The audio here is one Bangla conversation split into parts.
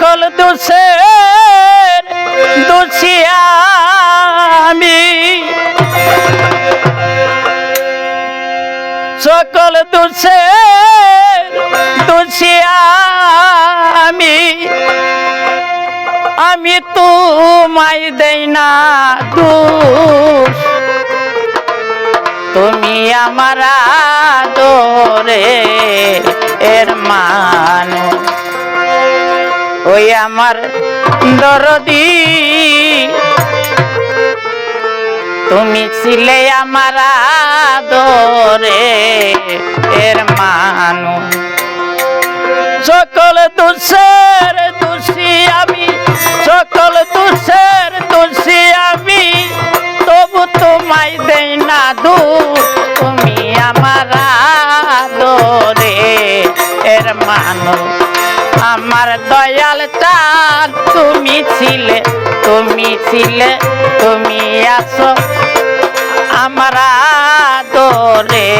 সকল দোষে দোষিয়া আমি। সকল দোষে দোষিয়া আমি। আমি তোমায় দেই না দোষ। তুমি আমার আদরে ওই আমার দরদি। তুমি ছিলে আমার আদরে এর মানু সকল দুষের দোষী আমি, সকল দুষের দোষী আমি। তবু তোমায় দেই না দু তুমি আমার আদরে এর মানো আমার চাঁদ তুমি ছিলে তুমি ছিলে তুমি আছো আমার দরে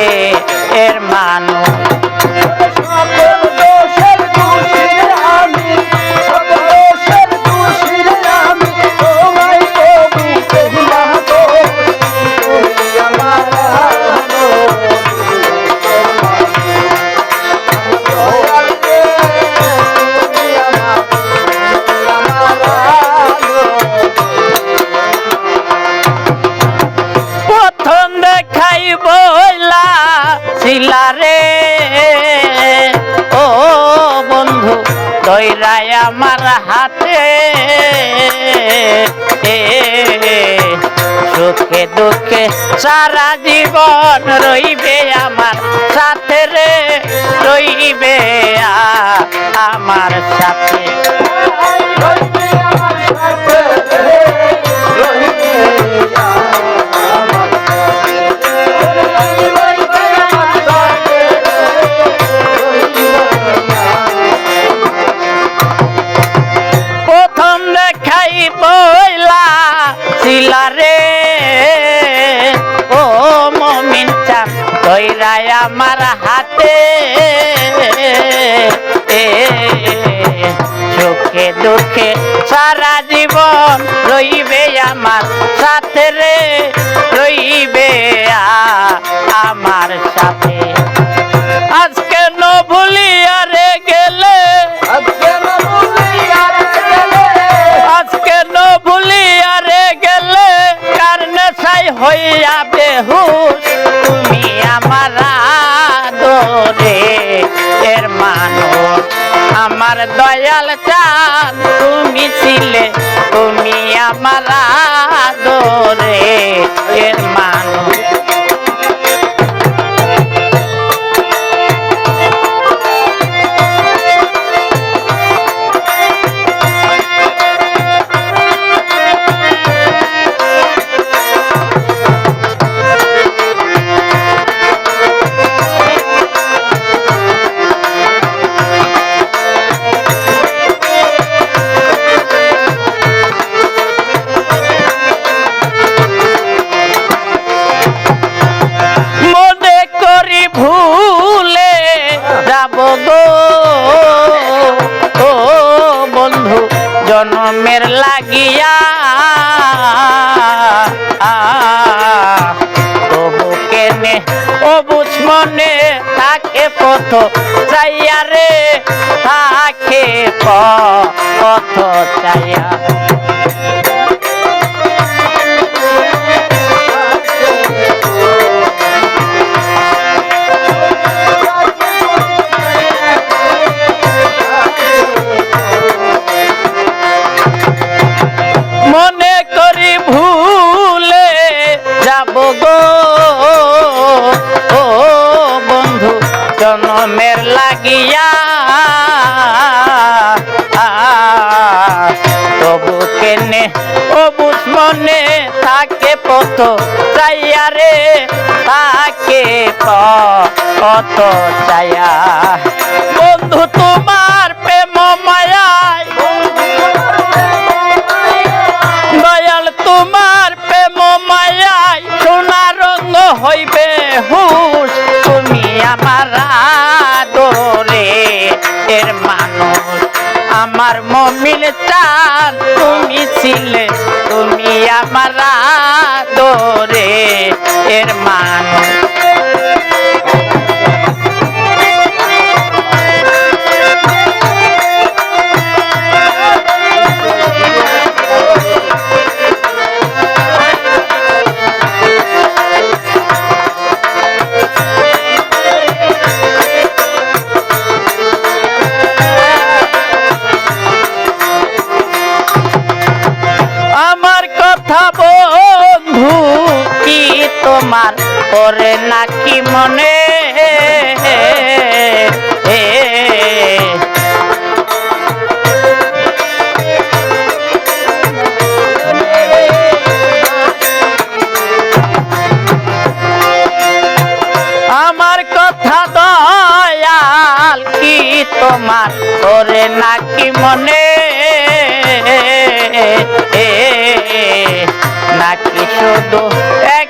এর মানো শিলারে ও বন্ধু দৈরাই আমার হাতে। সুখে দুঃখে সারা জীবন রইবে আমার সাথে রে, রইবে আমার সাথে। আমার হাতে। সুখে দুঃখে সারা জীবন রইবে আমার সাথে রে রইবে আমার সাথে। আজকে ন ভুলিয়া রে গেলে। আজকে ন ভুলিয়া রে গেলে। কারণে সাই হইয়া বেহুশ তুমি আমার আমার দয়াল চাঁদ তুমি ছিলে তুমি আমার আদরে এর মানুষ। পথ চাইয়া রে থাকে পথ চাইয়া জনমের লাগিয়া। তবু কেনে বুঝ মনে থাকে পথ চাইয়া রে, থাকে পথ চাইয়া বন্ধু তোমার প্রেম মায়ায়, দয়াল তোমার প্রেম মায়াই সোনা রঙ হইবে হুশ আমার মমিল চান তুমি ছিলে তুমি আমার দোরে এর মানুষ ওরে নাকি মনে? আমার কথা দয়াল কি তোমার ওরে নাকি মনে? নাকি শুধু একাই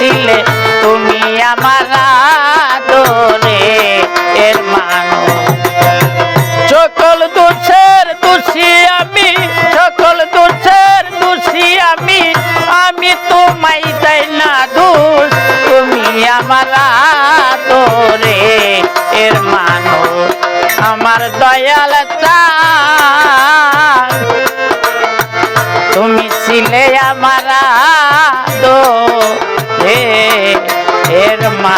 ছিলে তুমি আমার দরে এর মানুষ। সকল দোষের দোষী আমি, সকল দোষের দোষী আমি আমি তোমায় তাই না দোষ। তুমি আমার তোরে এর মানুষ। আমার দয়াল তুমি ছিলে আমার মা